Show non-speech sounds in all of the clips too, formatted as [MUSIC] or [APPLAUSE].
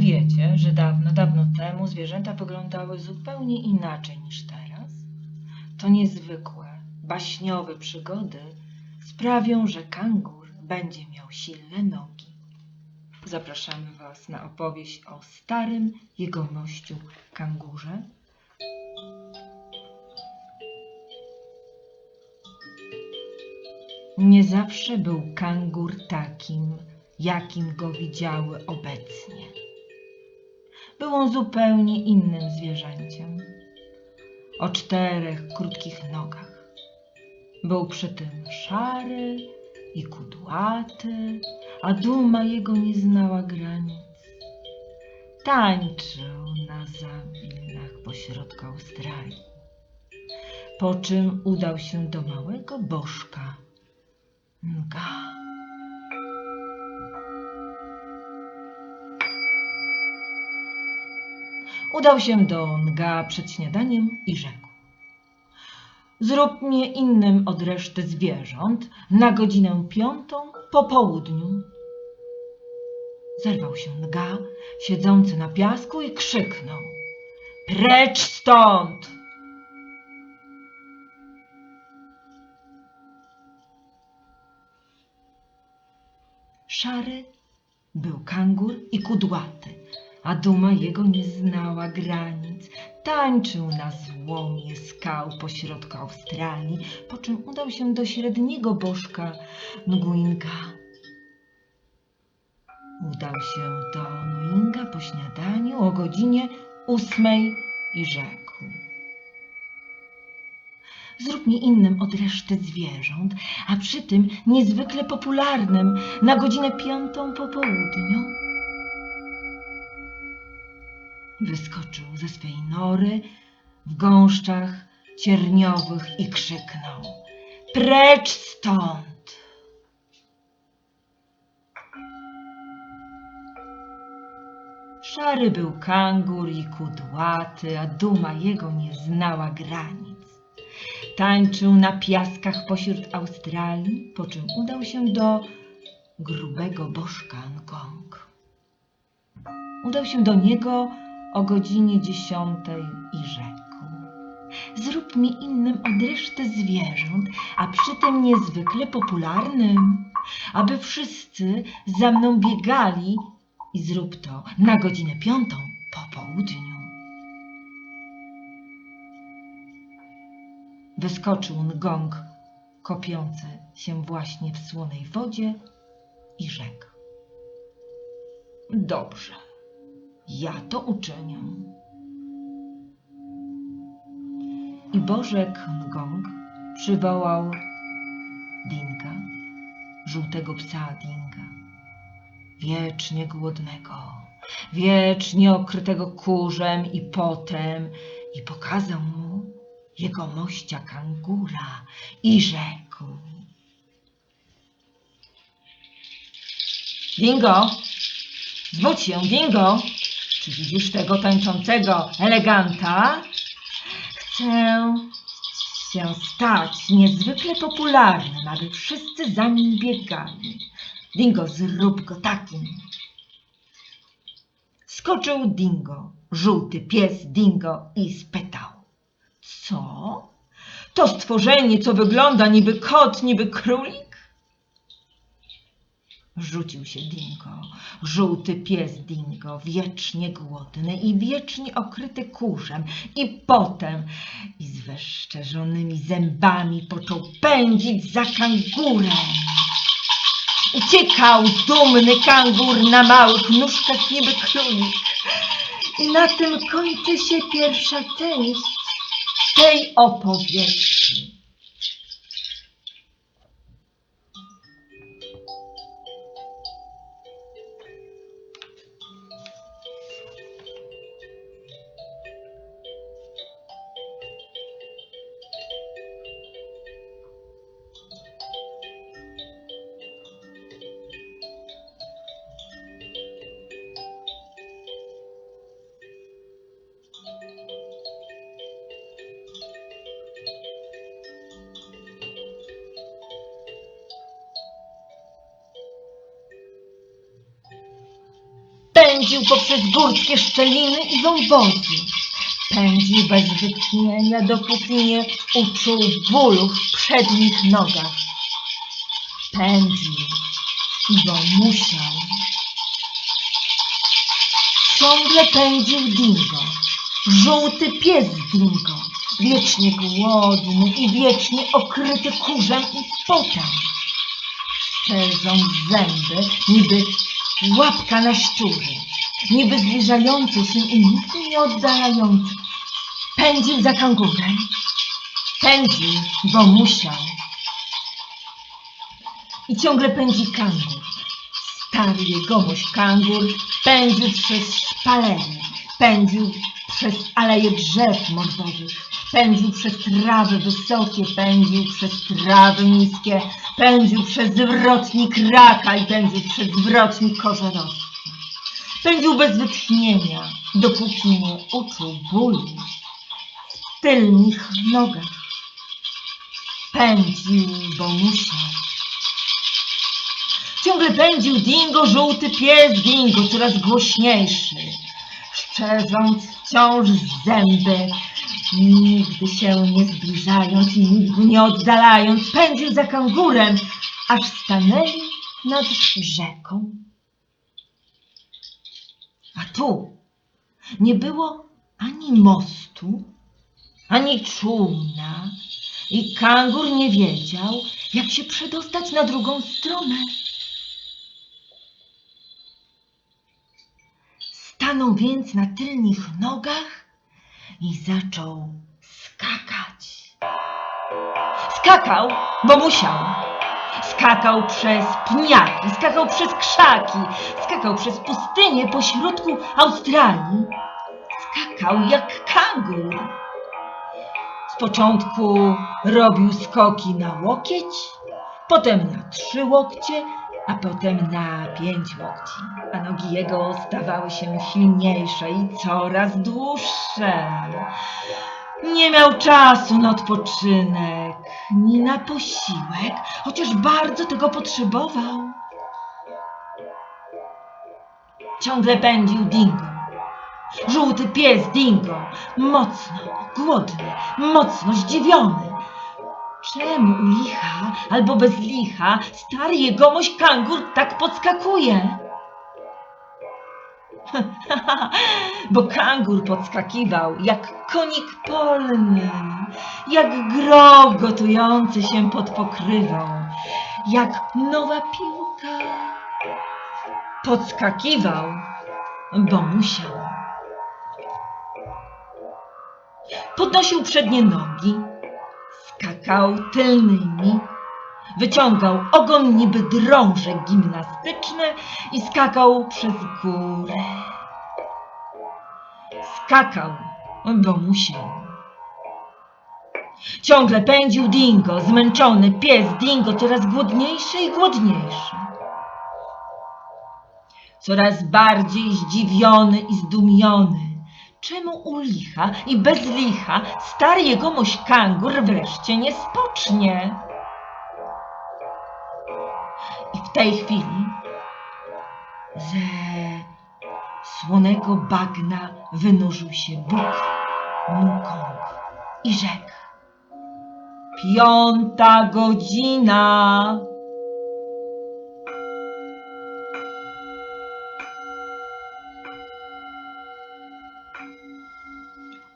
wiecie, że dawno, dawno temu zwierzęta wyglądały zupełnie inaczej niż teraz? To niezwykłe, baśniowe przygody sprawią, że kangur będzie miał silne nogi. Zapraszamy Was na opowieść o starym jegomościu kangurze. Nie zawsze był kangur takim, jakim go widziały obecnie. Był on zupełnie innym zwierzęciem. O czterech krótkich nogach. Był przy tym szary i kudłaty, a duma jego nie znała granic. Tańczył na zawilnach pośrodku Australii, po czym udał się do małego bożka Nga. Udał się do Nga przed śniadaniem i rzekł: Zrób mnie innym od reszty zwierząt na godzinę piątą po południu. Zerwał się Nga, siedzący na piasku i krzyknął: Precz stąd! Szary był kangur i kudłaty, a duma jego nie znała granic. Tańczył na złomie skał pośrodku Australii, po czym udał się do średniego bożka Nguinga. Udał się do Nguinga po śniadaniu o godzinie ósmej i rzekł. Zrób mnie innym od reszty zwierząt, a przy tym niezwykle popularnym na godzinę piątą po południu. Wyskoczył ze swej nory w gąszczach cierniowych i krzyknął: Precz stąd! Szary był kangur i kudłaty, a duma jego nie znała granic. Tańczył na piaskach pośród Australii, po czym udał się do grubego bożka Ngong. Udał się do niego o godzinie dziesiątej i rzekł. Zrób mi innym od reszty zwierząt, a przy tym niezwykle popularnym, aby wszyscy za mną biegali i zrób to na godzinę piątą po południu. Wyskoczył Ngong, kopiący się właśnie w słonej wodzie i rzekł. Dobrze, ja to uczynię. I Bożek Ngong przywołał Dinka, żółtego psa Dinka, wiecznie głodnego, wiecznie okrytego kurzem i potem i pokazał mu jego mościa kangura i rzekł. Dingo, zwróć się, Dingo, czy widzisz tego tańczącego eleganta? Chcę się stać niezwykle popularnym, aby wszyscy za nim biegali. Dingo, zrób go takim. Skoczył Dingo, żółty pies Dingo i spytał. Co? To stworzenie, co wygląda niby kot, niby królik? Rzucił się Dingo, żółty pies Dingo, wiecznie głodny i wiecznie okryty kurzem. I potem i z wyszczerzonymi zębami począł pędzić za kangurem. Uciekał dumny kangur na małych nóżkach niby królik. I na tym kończy się pierwsza część tej opowieści. Pędził poprzez górskie szczeliny i wąwozy. Pędził bez wytchnienia, dopóki nie uczuł bólu w przednich nogach. Pędził, bo musiał. Ciągle pędził Dingo, żółty pies Dingo, wiecznie głodny i wiecznie okryty kurzem i potem. Szczerząc zęby, niby łapka na szczury, niby zbliżający się i nigdy nie oddalający. Pędził za kangurem, pędził, bo musiał. I ciągle pędzi kangur. Stary jegomość kangur pędził przez szpalery, pędził przez aleje drzew morzowych, pędził przez trawy wysokie, pędził przez trawy niskie, pędził przez zwrotnik raka i pędził przez zwrotnik korzorowca. Pędził bez wytchnienia, dopóki nie uczuł bólu w tylnych nogach. Pędził, bo musiał. Ciągle pędził dingo, żółty pies dingo, coraz głośniejszy. Szczerząc wciąż zęby, nigdy się nie zbliżając i nigdy nie oddalając, pędził za kangurem, aż stanęli nad rzeką. Tu nie było ani mostu, ani czółna i kangur nie wiedział, jak się przedostać na drugą stronę. Stanął więc na tylnych nogach i zaczął skakać. Skakał, bo musiał. Skakał przez pniaki, skakał przez krzaki, skakał przez pustynię pośrodku Australii. Skakał jak kangur. Z początku robił skoki na łokieć, potem na trzy łokcie, a potem na pięć łokci, a nogi jego stawały się silniejsze i coraz dłuższe. Nie miał czasu na odpoczynek, ni na posiłek, chociaż bardzo tego potrzebował. Ciągle pędził Dingo. Żółty pies Dingo, mocno głodny, mocno zdziwiony. Czemu u licha albo bez licha stary jegomość kangur tak podskakuje? [LAUGHS] Bo kangur podskakiwał jak konik polny, jak grog gotujący się pod pokrywą, jak nowa piłka. Podskakiwał, bo musiał. Podnosił przednie nogi, skakał tylnymi, wyciągał ogon niby drążek gimnastyczny i skakał przez górę. Skakał, bo musiał. Ciągle pędził Dingo, zmęczony pies Dingo, coraz głodniejszy i głodniejszy. Coraz bardziej zdziwiony i zdumiony. Czemu u licha i bez licha stary jegomość kangur wreszcie nie spocznie? W tej chwili ze słonego bagna wynurzył się Bóg, Mukong i rzekł. Piąta godzina.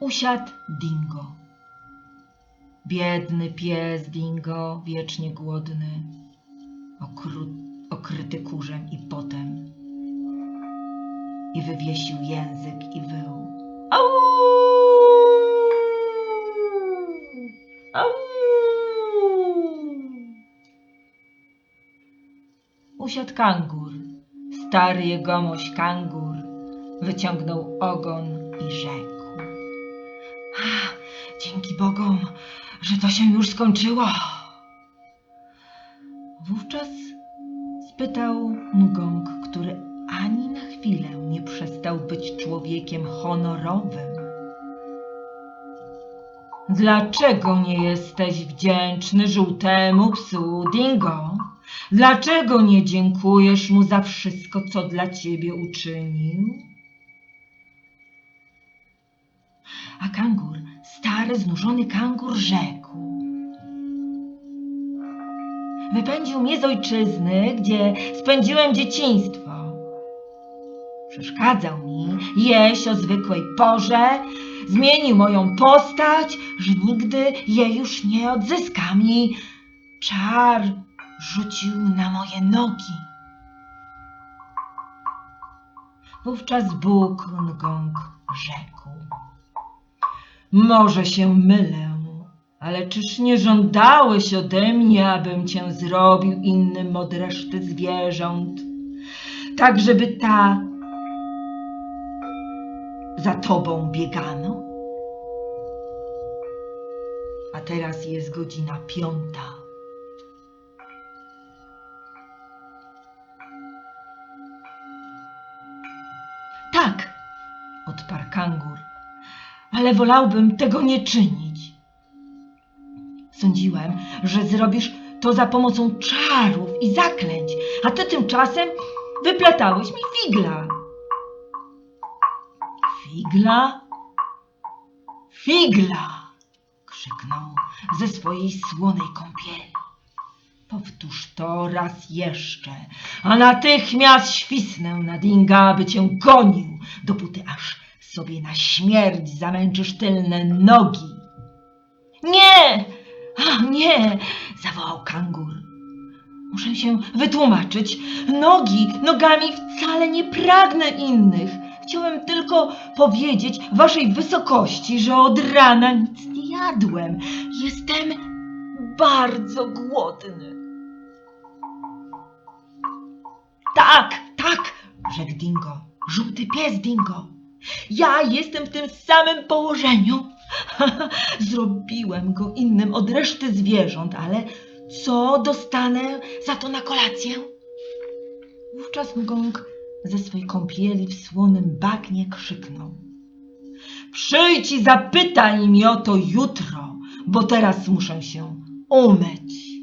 Usiadł Dingo. Biedny pies Dingo, wiecznie głodny, okru- okryty kurzem i potem. I wywiesił język i wył. Au! Au! Usiadł kangur. Stary jegomość kangur wyciągnął ogon i rzekł. Dzięki Bogom, że to się już skończyło. Spytał Mugong, który ani na chwilę nie przestał być człowiekiem honorowym. Dlaczego nie jesteś wdzięczny żółtemu psu Dingo Dlaczego nie dziękujesz mu za wszystko, co dla ciebie uczynił? A kangur, stary, znużony kangur rzekł. Wypędził mnie z ojczyzny, gdzie spędziłem dzieciństwo. Przeszkadzał mi jeść o zwykłej porze, zmienił moją postać, że nigdy jej już nie odzyskam i czar rzucił na moje nogi. Wówczas Bóg Ngong rzekł. Może się mylę, ale czyż nie żądałeś ode mnie, abym cię zrobił innym od reszty zwierząt, tak żeby ta za tobą biegano? A teraz jest godzina piąta. Tak, odparł kangur, ale wolałbym tego nie czynić. Sądziłem, że zrobisz to za pomocą czarów i zaklęć, a ty tymczasem wyplatałeś mi figla. Figla? Figla! krzyknął ze swojej słonej kąpieli. Powtórz to raz jeszcze, a natychmiast świsnę na Dinga, aby cię gonił, dopóty aż sobie na śmierć zamęczysz tylne nogi. Nie! A nie! zawołał kangur. Muszę się wytłumaczyć. Nogi, nogami wcale nie pragnę innych. Chciałem tylko powiedzieć waszej wysokości, że od rana nic nie jadłem. Jestem bardzo głodny. Tak, tak, rzekł Dingo. Żółty pies Dingo. Ja jestem w tym samym położeniu. [LAUGHS] Zrobiłem go innym od reszty zwierząt, ale co dostanę za to na kolację? Wówczas Mgong ze swej kąpieli w słonym bagnie krzyknął. Przyjdź i zapytaj mi o to jutro, bo teraz muszę się umyć.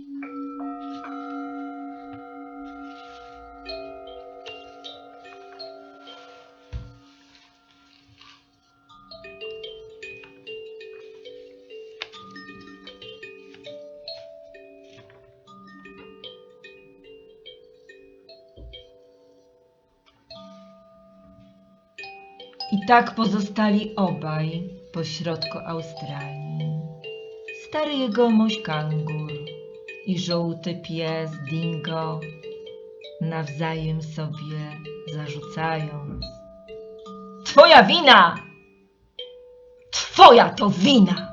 I tak pozostali obaj pośrodku Australii. Stary jegomość kangur i żółty pies dingo nawzajem sobie zarzucając. Twoja wina! Twoja to wina!